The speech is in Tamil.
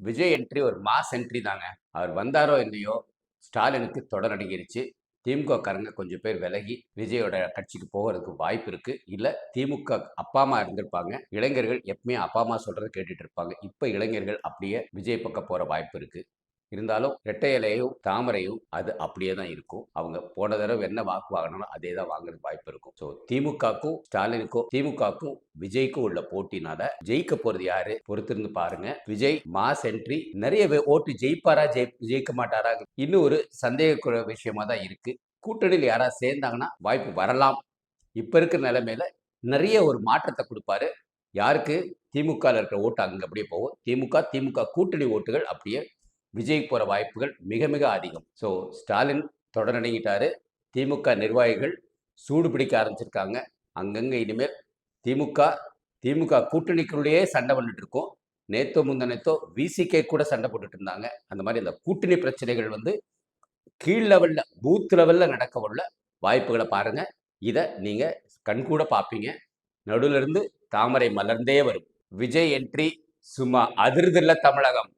விஜய் என்ட்ரி ஒரு மாஸ் என்ட்ரி தாங்க. அவர் வந்தாரோ இல்லையோ ஸ்டாலினுக்கு தொடர் அடங்கிருச்சு. திமுகக்காரங்க கொஞ்சம் பேர் விலகி விஜயோட கட்சிக்கு போகிறதுக்கு வாய்ப்பு இருக்கு. இல்லை திமுக அப்பா அம்மா இருந்திருப்பாங்க. இளைஞர்கள் எப்பவுமே அப்பா அம்மா சொல்றதை கேட்டுட்டு இருப்பாங்க. இப்போ இளைஞர்கள் அப்படியே விஜய் பக்கம் போற வாய்ப்பு இருக்கு. இருந்தாலும் ரெட்டை இலையும் தாமரையும் அது அப்படியே தான் இருக்கும். அவங்க போன தடவை என்ன வாக்கு வாங்கினாலும் அதே தான் வாங்குறது வாய்ப்பு இருக்கும். ஸோ திமுகக்கும் ஸ்டாலினுக்கும் திமுகக்கும் விஜய்க்கும் உள்ள போட்டினால ஜெயிக்க போறது யாரு? பொறுத்திருந்து பாருங்க. விஜய் மாஸ் என்ட்ரி நிறைய ஓட்டு ஜெயிப்பாரா ஜெயி ஜெயிக்க மாட்டாரா இன்னும் ஒரு சந்தேக விஷயமா தான் இருக்கு. கூட்டணியில் யாராவது சேர்ந்தாங்கன்னா வாய்ப்பு வரலாம். இப்போ இருக்கிற நிலைமையில நிறைய ஒரு மாற்றத்தை கொடுப்பாரு. யாருக்கு? திமுக இருக்கிற ஓட்டு அங்கே அப்படியே போகும். திமுக திமுக கூட்டணி ஓட்டுகள் அப்படியே விஜய் போகிற வாய்ப்புகள் மிக மிக அதிகம். ஸோ ஸ்டாலின் தொடரணிங்கிட்டாரு திமுக நிர்வாகிகள் சூடு பிடிக்க ஆரம்பிச்சிருக்காங்க. அங்கங்கே இனிமேல் திமுக திமுக கூட்டணிக்குள்ளேயே சண்டை பண்ணிட்டு இருக்கோம். நேத்தோ முந்தனேத்தோ விசிகே கூட சண்டை போட்டுட்டு இருந்தாங்க. அந்த மாதிரி அந்த கூட்டணி பிரச்சனைகள் வந்து கீழ் லெவலில் பூத் லெவலில் நடக்க உள்ள வாய்ப்புகளை பாருங்க. இதை நீங்கள் கண்கூட பார்ப்பீங்க நடுவில் இருந்து தாமரை மலர்ந்தே வரும். விஜய் என்ட்ரி சும்மா அதிர்தில்ல தமிழகம்.